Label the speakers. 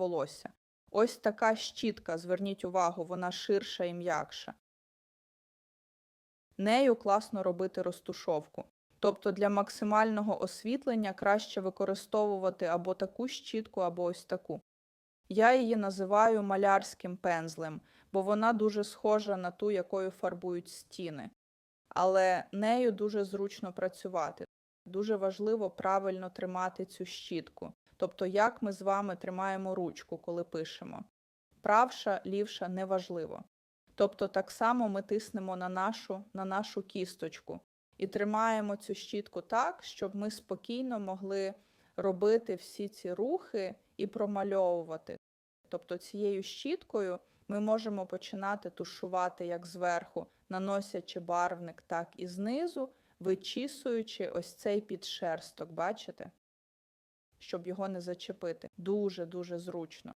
Speaker 1: волосся. Ось така щітка, зверніть увагу, вона ширша і м'якша. Нею класно робити розтушовку. Тобто для максимального освітлення краще використовувати або таку щітку, або ось таку. Я її називаю малярським пензлем, бо вона дуже схожа на ту, якою фарбують стіни. Але нею дуже зручно працювати. Дуже важливо правильно тримати цю щітку. Тобто, як ми з вами тримаємо ручку, коли пишемо. Правша, лівша неважливо. Тобто, так само ми тиснемо на нашу, на нашу кісточку і тримаємо цю щітку так, щоб ми спокійно могли робити всі ці рухи і промальовувати. Тобто цією щіткою ми можемо починати тушувати як зверху, наносячи барвник, так і знизу, вичісуючи ось цей підшерсток, бачите? Щоб його не зачепити. Дуже-дуже зручно.